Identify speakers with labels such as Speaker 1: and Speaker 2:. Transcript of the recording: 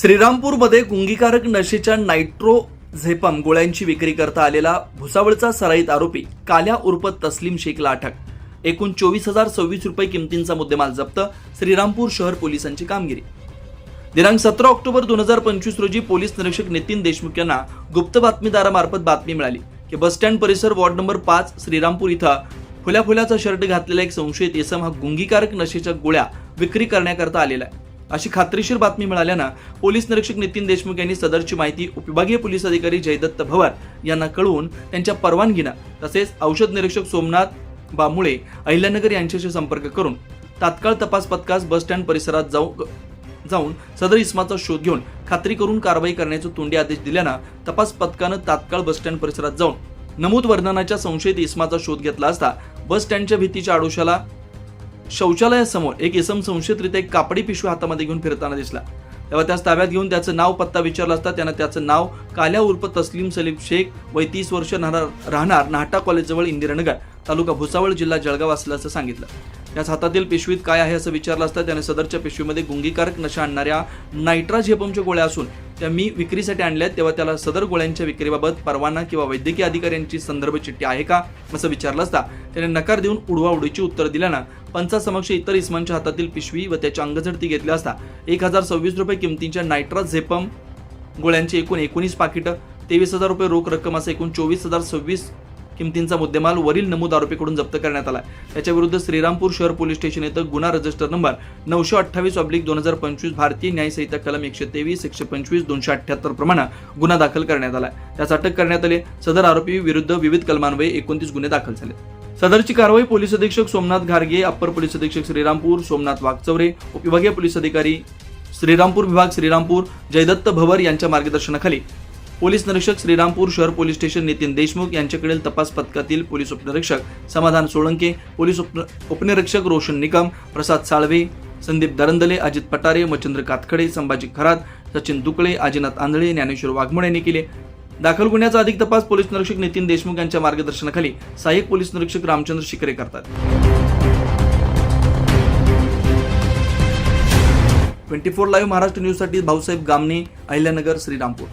Speaker 1: श्रीरामपूरमध्ये गुंगीकारक नशेच्या नायट्रो झेपम गोळ्यांची विक्री करता आलेला भुसावळचा सराईत आरोपी काल्या उर्फ तस्लीम शेखला अटक. एकूण चोवीस हजार सव्वीस रुपये किमतींचा मुद्देमाल जप्त श्रीरामपूर शहर पोलिसांची कामगिरी. दिनांक सतरा ऑक्टोबर दोन हजार पंचवीस रोजी पोलीस निरीक्षक नितीन देशमुख यांना गुप्त बातमीदारामार्फत बातमी मिळाली की बसस्टँड परिसर वॉर्ड नंबर पाच श्रीरामपूर इथं फुल्या फुल्याचा शर्ट घातलेला एक संशयित इसम हा गुंगीकारक नशेच्या गोळ्या विक्री करण्याकरता आलेला आहे. अशी खात्रीशीर बातमी मिळाल्यानं पोलीस निरीक्षक नितीन देशमुख यांनी सदरची माहिती उपविभागीय पोलीस अधिकारी जयदत्त भवार यांना कळवून त्यांच्या परवानगीनं तसेच औषध निरीक्षक सोमनाथ बामुळे अहिल्यानगर यांच्याशी संपर्क करून तात्काळ तपास पथकास बस स्टँड परिसरात जाऊ जाऊन सदर इस्माचा शोध घेऊन खात्री करून कारवाई करण्याचे तोंडी आदेश दिल्यानं तपास पथकानं तात्काळ बसस्टँड परिसरात जाऊन नमूद वर्णनाच्या संशयित इस्माचा शोध घेतला असता बस स्टँडच्या भीतीच्या आडोशाला शौचालयासमोर एक इसम संशयितरित्या एक कापडी पिशवी हातामध्ये घेऊन फिरताना दिसला. तेव्हा त्यास ताब्यात घेऊन त्याचं नाव पत्ता विचारला असता त्यानं त्याचं नाव काल्या उर्फ तस्लीम सलीम शेख वय तीस वर्ष राहणार राहणार नाहटा कॉलेजजवळ इंदिरानगर. तालुका भुसावळ जिल्हा जळगाव असल्याचं सांगितलं. त्याच हातातील पिशवीत काय आहे असं विचारलं असता त्याने सदरच्या पिशवीमध्ये गुंगीकारक नशा आणणाऱ्या नायट्राझेपमच्या गोळ्या असून त्या मी विक्रीसाठी आणल्या तेव्हा त्याला सदर गोळ्यांच्या विक्रीबाबत परवाना किंवा वैद्यकीय अधिकाऱ्यांची संदर्भ चिठ्ठी आहे का असं विचारलं असता त्याने नकार देऊन उडवाउडीची उत्तर दिल्यानं पंचासमक्ष इतर इस्मांच्या हातातील पिशवी व त्याच्या अंगझडती घेतल्या असता एक हजार सव्वीस रुपये किमतीच्या नायट्राझेपम गोळ्यांची एकूण एकोणीस पाकिटं तेवीस हजार रुपये रोख रक्कम असं एकूण चोवीस हजार सव्वीस किमतींचा मुद्देमाल वरील नमूद आरोपीकडून जप्त करण्यात आला त्याच्या विरुद्ध श्रीरामपूर शहर पोलीस स्टेशन येथे गुन्हा रजिस्टर नंबर नऊशे अठ्ठावीस ऑब्लिक दोन हजार पंचवीस भारतीय न्यायसहिता कलम एकशे तेवीस एकशे पंचवीस दोनशे अठ्ठ्याहत्तर प्रमाणे गुन्हा दाखल करण्यात आला त्यास अटक करण्यात आले. सदर आरोपी विरुद्ध विविध कलमान्वये एकोणतीस गुन्हे दाखल झाले. सदरची कारवाई पोलीस अधीक्षक सोमनाथ घारगे अप्पर पोलीस अधीक्षक श्रीरामपूर सोमनाथ वागचौरे उपविभागीय पोलीस अधिकारी श्रीरामपूर विभाग श्रीरामपूर जयदत्त भवर यांच्या मार्गदर्शनाखाली पोलीस निरीक्षक श्रीरामपूर शहर पोलीस स्टेशन नितीन देशमुख यांच्याकडील तपास पथकातील पोलीस उपनिरीक्षक समाधान सोळंके पोलीस उप उपनिरीक्षक रोशन निकम प्रसाद साळवे संदीप दरंदले अजित पटारे मच्छिंद्र कातखडे संभाजी खरात सचिन दुकळे आजीनाथ आंधळे ज्ञानेश्वर वाघमोड यांनी केले. दाखल गुन्ह्याचा अधिक तपास पोलीस निरीक्षक नितीन देशमुख यांच्या मार्गदर्शनाखाली सहाय्यक पोलीस निरीक्षक रामचंद्र शिकरे करतात. ट्वेंटी फोर लाईव्ह महाराष्ट्र न्यूजसाठी भाऊसाहेब गामणे अहिल्यानगर श्रीरामपूर.